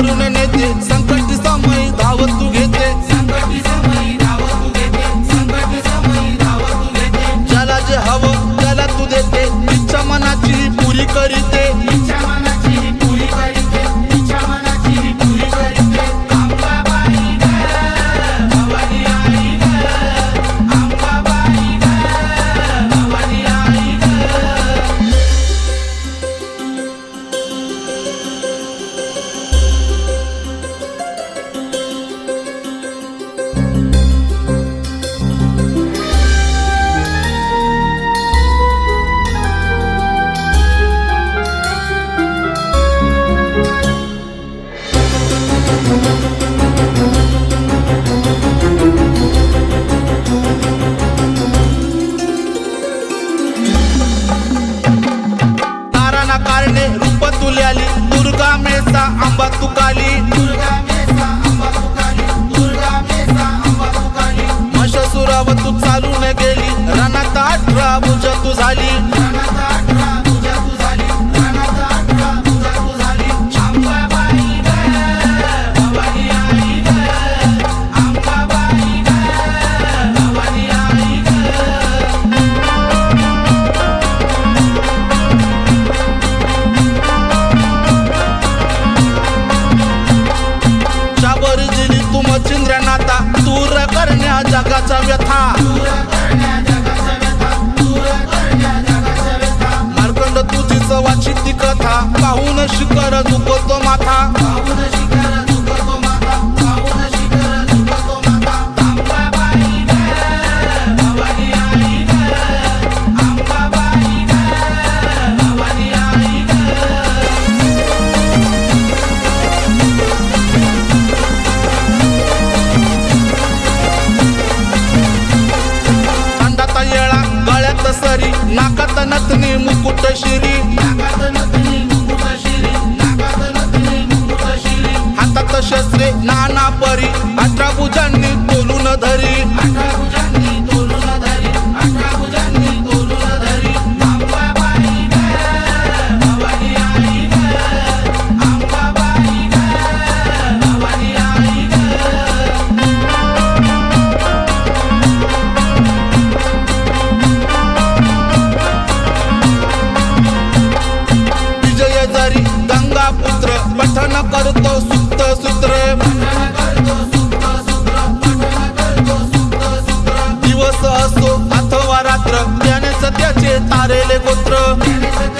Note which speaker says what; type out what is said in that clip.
Speaker 1: तारुण्य नेते संकट समय धावत तू घेते. ज्याला जे हवं त्याला तू देते. इच्छा मनाची पुरी करीते. আলী দুর্গা মেসা আম্বা she करतो सुस्त सूत्र. दिवस असो अथवा रात्र त्याने सध्याचे तारेले गोत्र.